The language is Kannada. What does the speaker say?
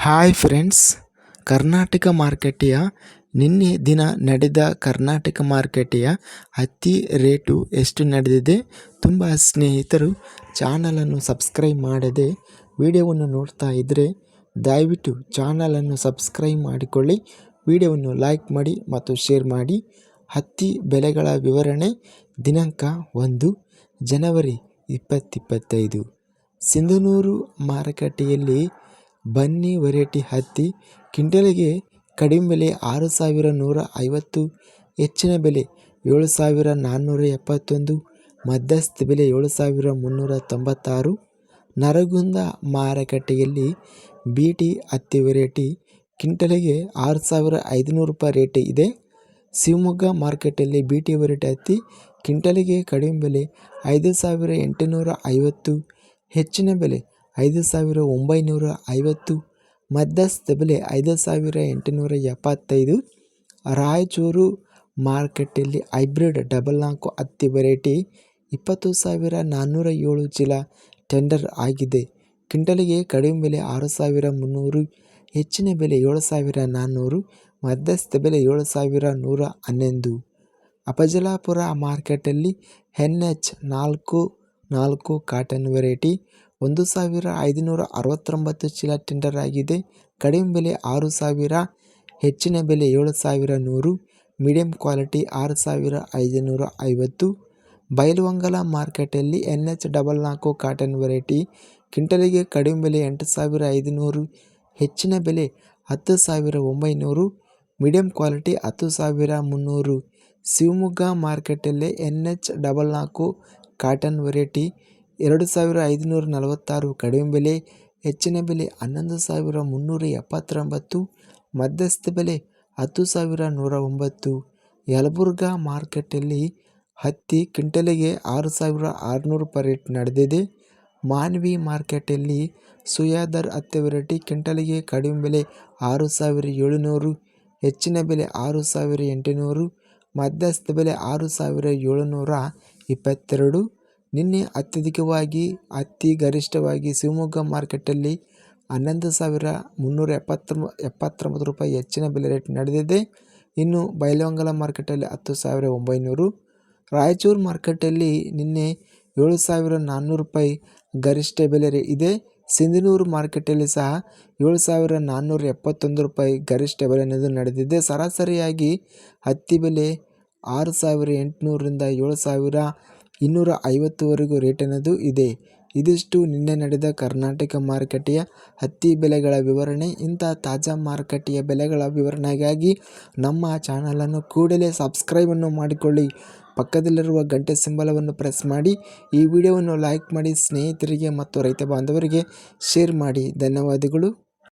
ಹಾಯ್ ಫ್ರೆಂಡ್ಸ್ ಕರ್ನಾಟಕ ಮಾರ್ಕೆಟಿಯ ನಿನ್ನೆ ದಿನ ನಡೆದ ಕರ್ನಾಟಕ ಮಾರ್ಕೆಟಿಯ ಹತ್ತಿ ರೇಟು ಎಷ್ಟು ನಡೆದಿದೆ ತುಂಬ ಸ್ನೇಹಿತರು ಚಾನಲನ್ನು ಸಬ್ಸ್ಕ್ರೈಬ್ ಮಾಡದೆ ವಿಡಿಯೋವನ್ನು ನೋಡ್ತಾ ಇದ್ದರೆ ದಯವಿಟ್ಟು ಚಾನಲನ್ನು ಸಬ್ಸ್ಕ್ರೈಬ್ ಮಾಡಿಕೊಳ್ಳಿ, ವಿಡಿಯೋವನ್ನು ಲೈಕ್ ಮಾಡಿ ಮತ್ತು ಶೇರ್ ಮಾಡಿ. ಹತ್ತಿ ಬೆಲೆಗಳ ವಿವರಣೆ ದಿನಾಂಕ ಒಂದು, ಜನವರಿ ಇಪ್ಪತ್ತಿಪ್ಪತ್ತೈದು ಸಿಂಧನೂರು ಮಾರುಕಟ್ಟೆಯಲ್ಲಿ ಬನ್ನಿ ವೆರೈಟಿ ಹತ್ತಿ. ಕ್ವಿಂಟಲಿಗೆ ಕಡಿಮೆ ಬೆಲೆ ಆರು ಸಾವಿರ ನೂರ ಐವತ್ತು, ಹೆಚ್ಚಿನ ಬೆಲೆ ಏಳು ಸಾವಿರ ನಾನ್ನೂರ ಎಪ್ಪತ್ತೊಂದು, ಮಧ್ಯಸ್ಥ ಬೆಲೆ ಏಳು ಸಾವಿರ ಮುನ್ನೂರ ತೊಂಬತ್ತಾರು. ನರಗುಂದ ಮಾರುಕಟ್ಟೆಯಲ್ಲಿ ಬಿ ಟಿ ಹತ್ತಿ ವೆರೈಟಿ ಕ್ವಿಂಟಲಿಗೆ ಆರು ಸಾವಿರ ಐದುನೂರು ರೂಪಾಯಿ ರೇಟ್ ಇದೆ. ಶಿವಮೊಗ್ಗ ಮಾರ್ಕೆಟಲ್ಲಿ ಬಿ ಟಿ ವೆರೈಟಿ ಹತ್ತಿ ಕ್ವಿಂಟಲಿಗೆ ಕಡಿಮೆ ಬೆಲೆ ಐದು ಸಾವಿರ ಎಂಟುನೂರ ಐವತ್ತು, ಹೆಚ್ಚಿನ ಬೆಲೆ ಐದು ಸಾವಿರ ಒಂಬೈನೂರ ಐವತ್ತು ಮದ್ರಾಸ್ ಬೆಲೆ ಐದು ಸಾವಿರ ಎಂಟುನೂರ ಎಪ್ಪತ್ತೈದು, ರಾಯಚೂರು ಮಾರ್ಕೆಟಲ್ಲಿ ಹೈಬ್ರಿಡ್ ಡಬಲ್ ನಾಲ್ಕು ಹತ್ತಿ ವೆರೈಟಿ ಇಪ್ಪತ್ತು ಸಾವಿರ ನಾನ್ನೂರ ಏಳು ಚೀಲ ಟೆಂಡರ್ ಆಗಿದೆ. ಕ್ವಿಂಟಲಿಗೆ ಕಡಿಮೆ ಬೆಲೆ ಆರು ಸಾವಿರ ಮುನ್ನೂರು, ಹೆಚ್ಚಿನ ಬೆಲೆ ಏಳು ಸಾವಿರ ನಾನ್ನೂರು ಮಧ್ಯಸ್ಥ ಬೆಲೆ ಏಳು ಸಾವಿರ ನೂರ ಹನ್ನೊಂದು. ಅಪಜಲಾಪುರ ಮಾರ್ಕೆಟಲ್ಲಿ ಎನ್ ಎಚ್ ನಾಲ್ಕು ನಾಲ್ಕು ಕಾಟನ್ ವೆರೈಟಿ ಒಂದು ಸಾವಿರ ಐದುನೂರ ಅರವತ್ತೊಂಬತ್ತು ಚೀಲ ಟೆಂಡರ್ ಆಗಿದೆ. ಕಡಿಮೆ ಬೆಲೆ ಆರು ಸಾವಿರ, ಹೆಚ್ಚಿನ ಬೆಲೆ ಏಳು ಸಾವಿರ ನೂರು ಮೀಡಿಯಂ ಕ್ವಾಲಿಟಿ ಆರು ಸಾವಿರ ಐದುನೂರ ಐವತ್ತು. ಬಯಲುವಂಗಲ ಮಾರ್ಕೆಟಲ್ಲಿ ಎನ್ ಎಚ್ ಡಬಲ್ ನಾಲ್ಕು ಕಾಟನ್ ವೆರೈಟಿ ಕ್ವಿಂಟಲಿಗೆ ಕಡಿಮೆ ಬೆಲೆ ಎಂಟು ಸಾವಿರ ಐದುನೂರು, ಹೆಚ್ಚಿನ ಬೆಲೆ ಹತ್ತು ಸಾವಿರ ಒಂಬೈನೂರು ಮೀಡಿಯಂ ಕ್ವಾಲಿಟಿ ಹತ್ತು ಸಾವಿರ ಮುನ್ನೂರು. ಶಿವಮೊಗ್ಗ ಮಾರ್ಕೆಟಲ್ಲಿ ಎನ್ ಎಚ್ ಡಬಲ್ ನಾಲ್ಕು ಕಾಟನ್ ವೆರೈಟಿ ಎರಡು ಸಾವಿರ ಐದುನೂರ ನಲವತ್ತಾರು ಕಡಿಮೆ ಬೆಲೆ, ಹೆಚ್ಚಿನ ಬೆಲೆ ಹನ್ನೊಂದು ಸಾವಿರ ಮುನ್ನೂರ ಎಪ್ಪತ್ತೊಂಬತ್ತು ಮಧ್ಯಸ್ಥ ಬೆಲೆ ಹತ್ತು ಸಾವಿರ ನೂರ ಒಂಬತ್ತು. ಯಲಬುರ್ಗಾ ಮಾರ್ಕೆಟಲ್ಲಿ ಹತ್ತಿ ಕ್ವಿಂಟಲಿಗೆ ಆರು ಸಾವಿರ ಆರುನೂರು ರೂಪಾಯಿ ರೇಟ್ ನಡೆದಿದೆ. ಮಾನ್ವಿ ಮಾರ್ಕೆಟಲ್ಲಿ ಸುಯಾದರ್ ಹತ್ತಿ ವೆರೈಟಿ ಕ್ವಿಂಟಲಿಗೆ ಕಡಿಮೆ ಬೆಲೆ ಆರು ಸಾವಿರ ಏಳುನೂರು, ಹೆಚ್ಚಿನ ಬೆಲೆ ಆರು ಸಾವಿರ ಎಂಟುನೂರು ಮಧ್ಯಸ್ಥ ಬೆಲೆ ಆರು ಸಾವಿರ ಏಳುನೂರ ಇಪ್ಪತ್ತೆರಡು. ನಿನ್ನೆ ಅತ್ಯಧಿಕವಾಗಿ, ಅತಿ ಗರಿಷ್ಠವಾಗಿ ಶಿವಮೊಗ್ಗ ಮಾರ್ಕೆಟಲ್ಲಿ ಹನ್ನೊಂದು ಸಾವಿರ ಮುನ್ನೂರ ಎಪ್ಪತ್ತೊಂಬ, ಎಪ್ಪತ್ತೊಂಬತ್ತು ರೂಪಾಯಿ ಹೆಚ್ಚಿನ ಬೆಲೆ ರೇಟ್ ನಡೆದಿದೆ. ಇನ್ನು ಬೈಲಹೊಂಗಲ ಮಾರ್ಕೆಟಲ್ಲಿ ಹತ್ತು ಸಾವಿರ ಒಂಬೈನೂರು, ರಾಯಚೂರು ಮಾರ್ಕೆಟಲ್ಲಿ ನಿನ್ನೆ ಏಳು ಸಾವಿರ ನಾನ್ನೂರು ರೂಪಾಯಿ ಗರಿಷ್ಠ ಬೆಲೆ ಇದೆ. ಸಿಂಧನೂರು ಮಾರ್ಕೆಟಲ್ಲಿ ಸಹ ಏಳು ಸಾವಿರ ನಾನ್ನೂರ ಎಪ್ಪತ್ತೊಂದು ರೂಪಾಯಿ ಗರಿಷ್ಠ ಬೆಲೆ ಅನ್ನೋದು ನಡೆದಿದೆ. ಸರಾಸರಿಯಾಗಿ ಹತ್ತಿ ಬೆಲೆ ಆರು ಸಾವಿರ ಎಂಟುನೂರರಿಂದ ಏಳು ಸಾವಿರ ಇನ್ನೂರ ಐವತ್ತುವರೆಗೂ ರೇಟ್ ಅನ್ನೋದು ಇದೆ. ಇದಿಷ್ಟು ನಿನ್ನೆ ನಡೆದ ಕರ್ನಾಟಕ ಮಾರುಕಟ್ಟೆಯ ಹತ್ತಿ ಬೆಲೆಗಳ ವಿವರಣೆ, ಇಂಥ ತಾಜಾ ಮಾರುಕಟ್ಟೆಯ ಬೆಲೆಗಳ ವಿವರಣೆಗಾಗಿ ನಮ್ಮ ಚಾನಲನ್ನು ಕೂಡಲೇ ಸಬ್ಸ್ಕ್ರೈಬನ್ನು ಮಾಡಿಕೊಳ್ಳಿ. ಪಕ್ಕದಲ್ಲಿರುವ ಗಂಟೆ ಸಿಂಬಲವನ್ನು ಪ್ರೆಸ್ ಮಾಡಿ, ಈ ವಿಡಿಯೋವನ್ನು ಲೈಕ್ ಮಾಡಿ ಸ್ನೇಹಿತರಿಗೆ ಮತ್ತು ರೈತ ಬಾಂಧವರಿಗೆ ಶೇರ್ ಮಾಡಿ. ಧನ್ಯವಾದಗಳು.